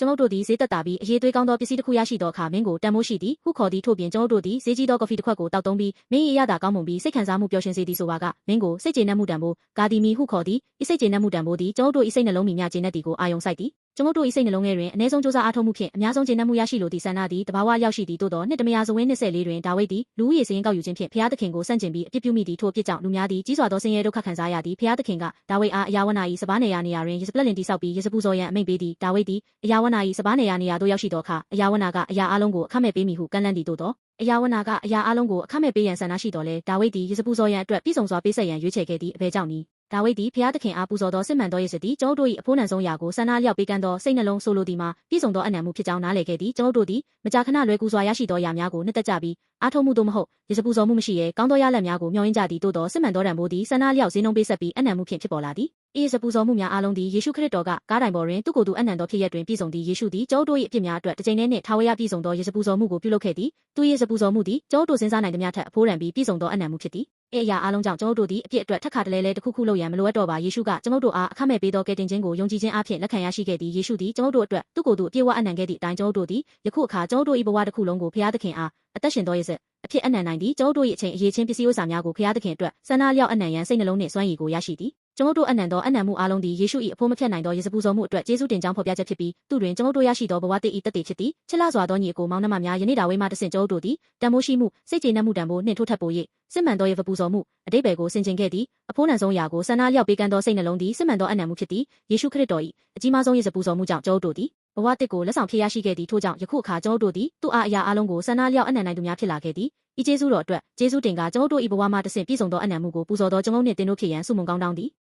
ကျွန်ုပ်တို့သည်ဈေးသက်သာပြီးအရေးသွေးကောင်းသောပစ္စည်းတစ်ခုရရှိသောအခါမင်းကိုတန်မိုးရှိသည်ဟုခေါ်သည်ထို့ပြင်ကျွန်ုပ်တို့သည်ဈေးကြီးသောကော်ဖီတစ်ခွက်ကိုတောက်သုံးပြီးမင်း၏အရသာကောင်းမွန်ပြီးစိတ်ခံစားမှုပျော်ရွှင်စေသည်ဆိုပါကမင်းကိုစိတ်ကျေနပ်မှုတန်ဖိုးဂါဒီမီဟုခေါ်သည်ဤစိတ်ကျေနပ်မှုတန်ဖိုးသည်ကျွန်ုပ်တို့၏စိတ်နှလုံးမီများကျေနပ်သည်ကိုအာယုံစိုက်သည် ကျွန်ုပ်တို့၏စိတ်နှလုံးထဲတွင်အ ਨੇ ဆုံးစူးစမ်းအားထုတ်မှုဖြင့်အများဆုံးကျေနပ်မှုရရှိလိုသည့်ဆန္ဒသည်တဘာဝရောက်ရှိသည်သို့သောနှစ်တမယာဇဝင်းနှစ်ဆက်လေးတွင်ဒါဝိဒ်သည်လူဦးရေစရင်ကောက်ယူခြင်းဖြင့်ဖျားသခင်ကိုစန့်ကျင်ပြီးအပြစ်ပြုမိသည်ထို့အပြစ်ကြောင့်လူများသည်ကြီးစွာသောဆင်းရဲဒုက္ခခံစားရသည်ဖျားသခင်ကဒါဝိဒ်အားအယာဝနာ၏စပါးနယ်ရာနေရာတွင်ယေဇပလက်လင်တိဆောက်ပြီးယေဇပူဇော်ရန်အမိန့်ပေးသည်ဒါဝိဒ်သည်အယာဝနာ၏စပါးနယ်ရာနေရာသို့ရောက်ရှိသောအခါအယာဝနာကအရာအလုံးကိုအခမဲ့ပေးမိဟုကန့်လန့်သည်သို့သောအယာဝနာကအရာအလုံးကိုအခမဲ့ပေးရန်ဆန္ဒရှိတော်လဲဒါဝိဒ်သည်ယေဇပူဇော်ရန်အတွက်ပြည်စုံစွာပေးဆက်ရန်ရွေးချယ်ခဲ့သည့်အဘယ်ကြောင့်နည်း ဒါဝိဒ်သည်ဖျားသခင်အားပူဇော်သောစစ်မှန်သောယေစသည်ကျွန်ုပ်တို့၏အဖို့နံဆုံးရာကိုဆန္ဒလျောက်ပေးကမ်းသောစိတ်နှလုံးဆိုလိုသည်မှာပြည်စုံသောအနံမှုဖြစ်ကြောင်းနားလည်ခဲ့သည်ကျွန်ုပ်တို့သည်မကြာခဏလွယ်ကူစွာရရှိသောရာများကိုနှစ်သက်ကြပြီးအားထုတ်မှုသို့မဟုတ်ယေစပူဇော်မှုမရှိရဲကောင်းသောရလဒ်များကိုမျှော်လင့်ကြသည်သို့သောစစ်မှန်သောတံပိုးသည်ဆန္ဒလျောက်ဈေးနှုန်းပေးဆက်ပြီးအနံမှုဖြင့်ဖြစ်ပေါ်လာသည်ဤစပူဇော်မှုများအားလုံးသည်ယေရှုခရစ်တော်ကကားတိုင်ပေါ်တွင်သူ့ကိုယ်သူအနံတော်ဖြစ်ရက်တွင်ပြည့်စုံသည်ယေရှုသည်ကျွန်ုပ်တို့၏အပြစ်များအတွက်တစ်ချိန်တည်းနှင့်ထာဝရပြည့်စုံသောယေစပူဇော်မှုကိုပြုလုပ်ခဲ့သည်သူ၏စပူဇော်မှုသည်ကျွန်ုပ်တို့စဉ်းစားနိုင်သမျှထက်အဖိုးရန်ပြီးပြည့်စုံသောအနံမှုဖြစ်သည် အဲအရာအားလုံးကြောင့်ကျွန်ုပ်တို့သည်အပြစ်အတွက်ထက်ခါတလဲလဲတစ်ခုခုလုပ်ရန်မလိုအပ်တော့ပါယေရှုကကျွန်ုပ်တို့အားအခမဲ့ပေးသောကယ်တင်ခြင်းကိုယုံကြည်ခြင်းအပြင်လက်ခံရရှိခဲ့သည်ယေရှုသည်ကျွန်ုပ်တို့အတွက်သူ့ကိုယ်သူအပြည့်အဝအနံခဲ့သည့်အတိုင်းကျွန်ုပ်တို့သည်ယခုအခါကျွန်ုပ်တို့၏ဘဝတစ်ခုလုံးကိုဖျားသခင်အားအသက်ရှင်သောရစအဖြစ်အနံနိုင်သည်ကျွန်ုပ်တို့၏အချိန်အရေးချင်းပစ္စည်းဥစ္စာများကိုဖျားသခင်အတွက်ဆန္ဒလျောက်အနံရန်စိတ်နှလုံးနှင့်စွမ်းရည်ကိုရရှိသည် ကျွန်ုပ်တို့အနံသောအနံမှုအလုံးသည်ယေရှု၏အဖို့မဖြတ်နိုင်သောယေစပူဇော်မှုအတွက်ကျေးဇူးတင်ကြောင်းဖော်ပြချက်ဖြစ်ပြီးသူတွင်ကျွန်ုပ်တို့ရရှိသောဘဝတည်၏တသက်ဖြစ်သည်ချစ်လစွာသောညီအကိုမောင်နှမများယနေ့တာဝိမှတဆင့်ကျွန်ုပ်တို့သည်တန်မိုးရှိမှုစိတ်ကျေနပ်မှုတန်ဖိုးနှင့်ထိုးထပ်ပို၍စစ်မှန်သောယေပူဇော်မှုအတိတ်ဘယ်ကိုဆင်ခြင်ခဲ့သည်အဖို့နံဆုံးရာကိုဆန္ဒလျောက်ပေးကမ်းသောစိတ်နှလုံးသည်စစ်မှန်သောအနံမှုဖြစ်သည်ယေရှုခရစ်တော်၏အကြီးမားဆုံးယေစပူဇော်မှုကြောင့်ကျွန်ုပ်တို့သည်ဘဝတစ်ကိုလက်ဆောင်ဖြစ်ရရှိခဲ့သည်ထို့ကြောင့်ယခုအခါကျွန်ုပ်တို့သည်သူ့အားအရာအလုံးကိုဆန္ဒလျောက်အနံနိုင်သူများဖြစ်လာခဲ့သည်ဤကျေးဇူးတော်အတွက်ကျေးဇူးတင်ကကျွန်ုပ်တို့၏ဘဝမှာတဆင့်ပြည့်စုံသောအနံမှုကိုပူဇော်သောကျွန်ုပ်နှင့်တင်တို့ဖြစ်ရန်ဆုမွန်ကောင်းတောင်းသည်